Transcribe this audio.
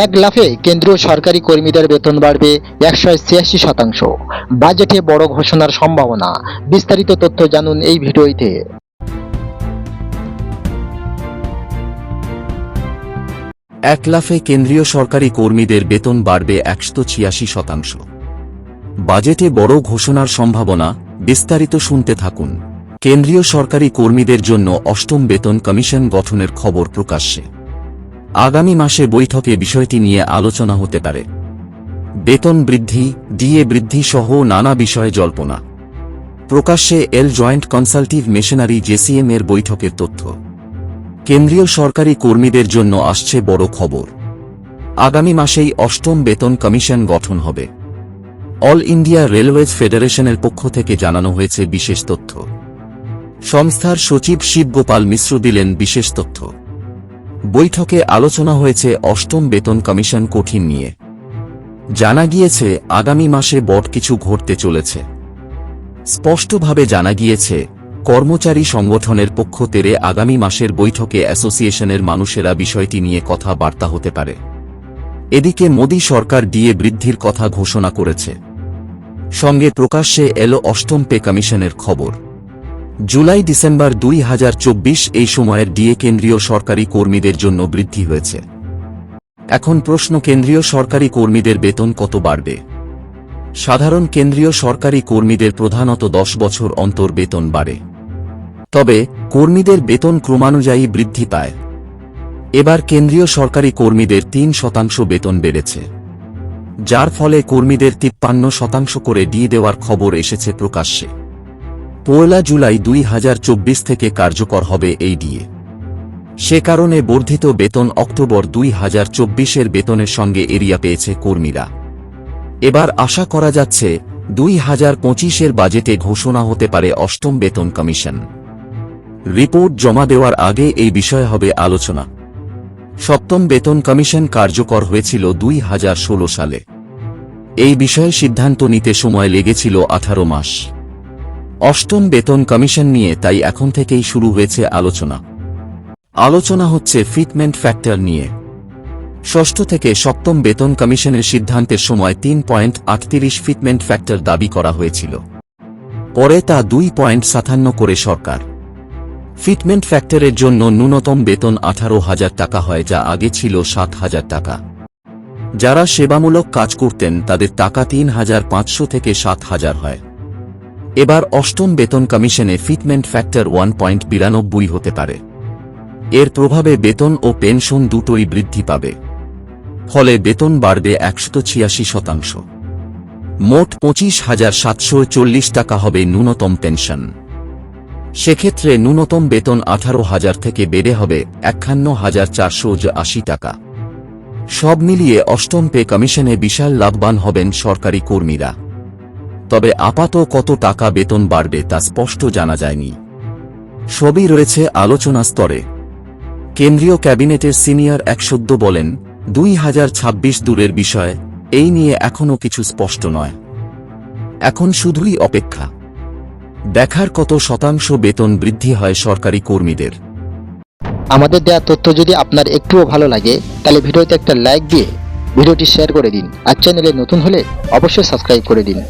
এক লাফে কেন্দ্রীয় সরকারি কর্মীদের বেতন বাড়বে একশো ছিয়াশি শতাংশ। বাজেটে বড় ঘোষণার সম্ভাবনা। বিস্তারিত তথ্য জানুন এই ভিডিওতে। এক লাফে কেন্দ্রীয় সরকারি কর্মীদের বেতন বাড়বে একশো ছিয়াশি শতাংশ। বাজেটে বড় ঘোষণার সম্ভাবনা, বিস্তারিত শুনতে থাকুন। কেন্দ্রীয় সরকারি কর্মীদের জন্য অষ্টম বেতন কমিশন গঠনের খবর প্রকাশ্যে। আগামী মাসে বৈঠকে বিষয়টি নিয়ে আলোচনা হতে পারে। বেতন বৃদ্ধি, ডিএ বৃদ্ধি সহ নানা বিষয়ে জল্পনা। প্রকাশ্যে এল জয়েন্ট কনসালটিভ মেশিনারি জেসিএম এর বৈঠকের তথ্য। কেন্দ্রীয় সরকারি কর্মীদের জন্য আসছে বড় খবর। আগামী মাসেই অষ্টম বেতন কমিশন গঠন হবে। অল ইন্ডিয়া রেলওয়েজ ফেডারেশনের পক্ষ থেকে জানানো হয়েছে বিশেষ তথ্য। সংস্থার সচিব শিবগোপাল মিশ্র দিলেন বিশেষ তথ্য। বৈঠকে আলোচনা হয়েছে অষ্টম বেতন কমিশন কঠিন নিয়ে। জানা গিয়েছে, আগামী মাসে বট কিছু ঘটতে চলেছে। স্পষ্টভাবে জানা গিয়েছে, কর্মচারী সংগঠনের পক্ষ তেরে আগামী মাসের বৈঠকে অ্যাসোসিয়েশনের মানুষেরা বিষয়টি নিয়ে কথাবার্তা হতে পারে। এদিকে মোদী সরকার ডিএ বৃদ্ধির কথা ঘোষণা করেছে। সঙ্গে প্রকাশ্যে এলো অষ্টম পে কমিশনের খবর। জুলাই ডিসেম্বর দুই হাজার চব্বিশ এই সময়ের ডিএ কেন্দ্রীয় সরকারি কর্মীদের জন্য বৃদ্ধি হয়েছে। এখন প্রশ্ন, কেন্দ্রীয় সরকারি কর্মীদের বেতন কত বাড়বে? সাধারণ কেন্দ্রীয় সরকারি কর্মীদের প্রধানত দশ বছর অন্তর বেতন বাড়ে। তবে কর্মীদের বেতন ক্রমানুযায়ী বৃদ্ধি পায়। এবার কেন্দ্রীয় সরকারি কর্মীদের তিন শতাংশ বেতন বেড়েছে। যার ফলে কর্মীদের তিপ্পান্ন শতাংশ করে দিয়ে দেওয়ার খবর এসেছে প্রকাশ্যে। পয়লা জুলাই দুই হাজার চব্বিশ থেকে কার্যকর হবে এই ডিএ। সে কারণে বর্ধিত বেতন অক্টোবর দুই হাজার চব্বিশের বেতনের সঙ্গে এরিয়া পেয়েছে কর্মীরা। এবার আশা করা যাচ্ছে, দুই হাজার পঁচিশের বাজেটে ঘোষণা হতে পারে অষ্টম বেতন কমিশন। রিপোর্ট জমা দেওয়ার আগে এই বিষয়ে হবে আলোচনা। সপ্তম বেতন কমিশন কার্যকর হয়েছিল দুই হাজার ষোলো সালে। এই বিষয়ে সিদ্ধান্ত নিতে সময় লেগেছিল আঠারো মাস। অষ্টম বেতন কমিশন নিয়ে তাই এখন থেকেই শুরু হয়েছে আলোচনা। আলোচনা হচ্ছে ফিটমেন্ট ফ্যাক্টর নিয়ে। ষষ্ঠ থেকে সপ্তম বেতন কমিশনের সিদ্ধান্তের সময় তিন পয়েন্ট আটত্রিশ ফিটমেন্ট ফ্যাক্টর দাবি করা হয়েছিল। পরে তা দুই পয়েন্ট সাতান্ন করে সরকার। ফিটমেন্ট ফ্যাক্টরের জন্য ন্যূনতম বেতন আঠারো হাজার টাকা হয়, যা আগে ছিল সাত হাজার টাকা। যারা সেবামূলক কাজ করতেন, তাদের টাকা তিন হাজার পাঁচশো থেকে সাত হাজার হয়। এবার অষ্টম বেতন কমিশনে ফিটমেন্ট ফ্যাক্টর ওয়ান পয়েন্ট বিরানব্বই হতে পারে। এর প্রভাবে বেতন ও পেনশন দুটোই বৃদ্ধি পাবে। ফলে বেতন বাড়বে একশত ছিয়াশি শতাংশ। মোট পঁচিশ হাজার সাতশো চল্লিশ টাকা হবে ন্যূনতম পেনশন। সেক্ষেত্রে ন্যূনতম বেতন আঠারো হাজার থেকে বেড়ে হবে একান্ন হাজার চারশো আশি টাকা। সব মিলিয়ে অষ্টম পে কমিশনে বিশাল লাভবান হবেন সরকারি কর্মীরা। তবে আপাত কত টাকা বেতন বাড়বে তা স্পষ্ট জানা যায়নি। সবই রয়েছে আলোচনা স্তরে। কেন্দ্রীয় ক্যাবিনেটের সিনিয়র এক সদ্য বলেন, দুই হাজার ছাব্বিশ দূরের বিষয়, এই নিয়ে এখনও কিছু স্পষ্ট নয়। এখন শুধুই অপেক্ষা। দেখার কত শতাংশ বেতন বৃদ্ধি হয় সরকারি কর্মীদের। আমাদের দেওয়া তথ্য যদি আপনার একটুও ভালো লাগে, তাহলে ভিডিওতে একটা লাইক দিয়ে ভিডিওটি শেয়ার করে দিন। আর চ্যানেলে নতুন হলে অবশ্যই সাবস্ক্রাইব করে দিন।